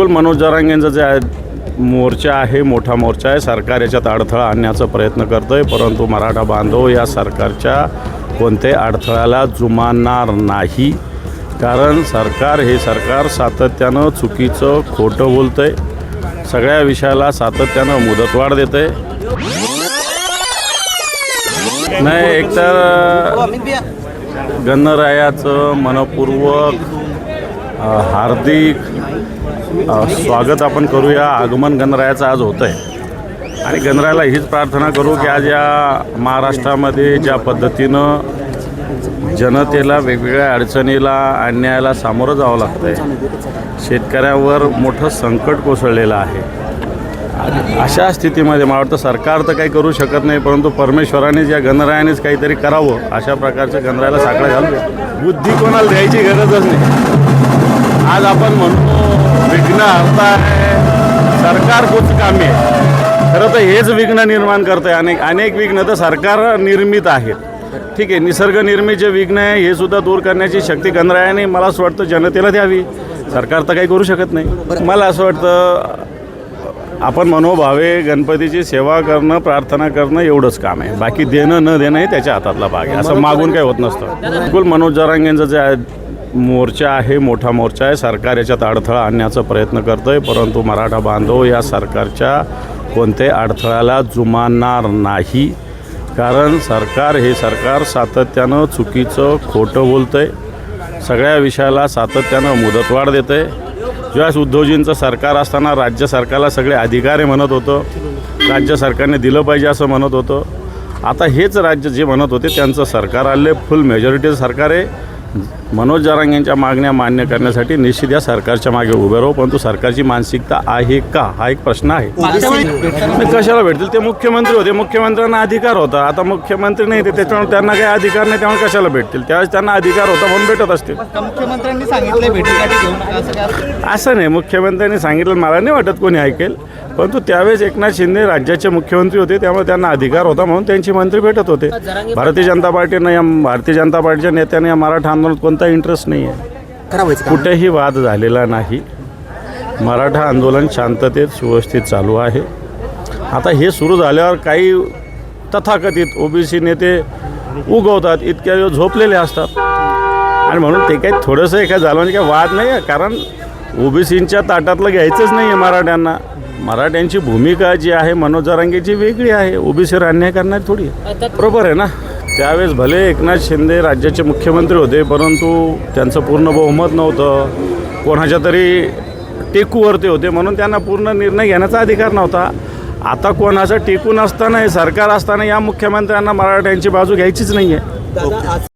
बिलकुल मनोज जरांगेंचा जे आहे मोर्चा आहे मोठा मोर्चा आहे सरकार याच्यात अडथळा आणण्याचा प्रयत्न करतो आहे परंतु मराठा बांधव या सरकारच्या कोणत्याही अडथळ्याला जुमानणार नाही. कारण सरकार हे सरकार सातत्यानं चुकीचं खोटं बोलतं आहे सगळ्या विषयाला सातत्यानं मुदतवाढ देतं आहे नाही एकतर गणरायाचं मनपूर्वक हार्दिक स्वागत आपण करूया. आगमन गणरायाचं आज होतं आहे आणि गणरायाला हीच प्रार्थना करू की आज या महाराष्ट्रामध्ये ज्या पद्धतीनं जनतेला वेगवेगळ्या अडचणीला अन्यायाला सामोरं जावं लागतं आहे शेतकऱ्यावर मोठं संकट कोसळलेलं आहे. अशा स्थितीमध्ये मला वाटतं सरकार तर काही करू शकत नाही परंतु परमेश्वराने या गणरायानेच काहीतरी करावं अशा प्रकारचं गणरायाला साकडं घालू बुद्धी कोणाला द्यायची गरजच नाही. आज आपण म्हणतो विघ्न हरताय सरकार कुछ कामे. आहे खरं तर हेच विघ्न निर्माण करतं आहे अनेक अनेक विघ्न तर सरकार निर्मित आहेत. ठीक आहे निसर्ग निर्मित जे विघ्न आहे हे सुद्धा दूर करण्याची शक्ती गणरायाने मला असं वाटतं जनतेला द्यावी सरकार तर काही करू शकत नाही. मला असं वाटतं आपण मनोभावे गणपतीची सेवा करणं प्रार्थना करणं एवढंच काम आहे. बाकी देणं न देणं हे त्याच्या हातातला भाग आहे. असं मागून काही होत नसतं. बिलकुल मनोज जरांगेंचं जे आहे मोर्चा आहे मोठा मोर्चा आहे. सरकार याच्यात अडथळा आणण्याचा प्रयत्न करतं आहे परंतु मराठा बांधव या सरकारच्या कोणत्याही अडथळ्याला जुमानणार नाही? कारण सरकार हे सरकार सातत्यानं चुकीचं खोटं बोलतं आहे सगळ्या विषयाला सातत्यानं मुदतवाढ देतं आहे ज्यावेळेस उद्धवजींचं सरकार असताना राज्य सरकारला सगळे अधिकार आहे म्हणत होतं. राज्य सरकारने दिलं पाहिजे असं म्हणत होतं. आता हेच राज्य जे म्हणत होते त्यांचं सरकार आले फुल मेजॉरिटीचं सरकार आहे. मनोज जरांग यांच्या मागण्या मान्य करण्यासाठी निश्चित या सरकारच्या मागे उभे राहू परंतु सरकारची मानसिकता आहे का? हा एक प्रश्न आहे. नाही, कशाला भेटतील? ते मुख्यमंत्री होते. मुख्यमंत्र्यांना अधिकार होता. आता मुख्यमंत्री नाही ते त्याच्यामुळे त्यांना काही अधिकार नाही त्यामुळे कशाला भेटतील? त्यावेळेस त्यांना अधिकार होता म्हणून भेटत असतील. मुख्यमंत्र्यांनी सांगितलंय भेटीगाठी घेऊन असं काय असं नाही. मुख्यमंत्र्यांनी सांगितलं मला नाही वाटत कोणी ऐकेल. परंतु त्यावेळेस एकनाथ शिंदे राज्याचे मुख्यमंत्री होते त्यामुळे त्यांना अधिकार होता म्हणून त्यांची मंत्री भेटत होते. भारतीय जनता पार्टीनं या भारतीय जनता पार्टीच्या नेत्यांना या मराठा आंदोलनात कोणता इंटरेस्ट नाही आहे. करावायचं कुठेही वाद झालेला नाही. मराठा आंदोलन शांततेत सुव्यवस्थित चालू आहे. आता हे सुरू झाल्यावर काही तथाकथित ओबीसी नेते उगवतात इतक्या वेळ झोपलेले असतात. आणि म्हणून ते काही थोडंसं हे काय झालं म्हणजे काय वाद नाही आहे कारण ओबीसींच्या ताटातलं घ्यायचंच नाही आहे मराठ्यांना. मराठ्यांची भूमिका जी आहे मनोज जरांगेची वेगळी आहे. ओबीसीवर अन्याय करणार थोडी आहे. बरोबर आहे ना? त्यावेळेस भले एकनाथ शिंदे राज्याचे मुख्यमंत्री होते परंतु त्यांचं पूर्ण बहुमत नव्हतं. कोणाच्या तरी टेकूवरती होते म्हणून त्यांना पूर्ण निर्णय घेण्याचा अधिकार नव्हता. आता कोणाचं टेकून असताना हे सरकार असताना या मुख्यमंत्र्यांना मराठ्यांची बाजू घ्यायचीच नाही आहे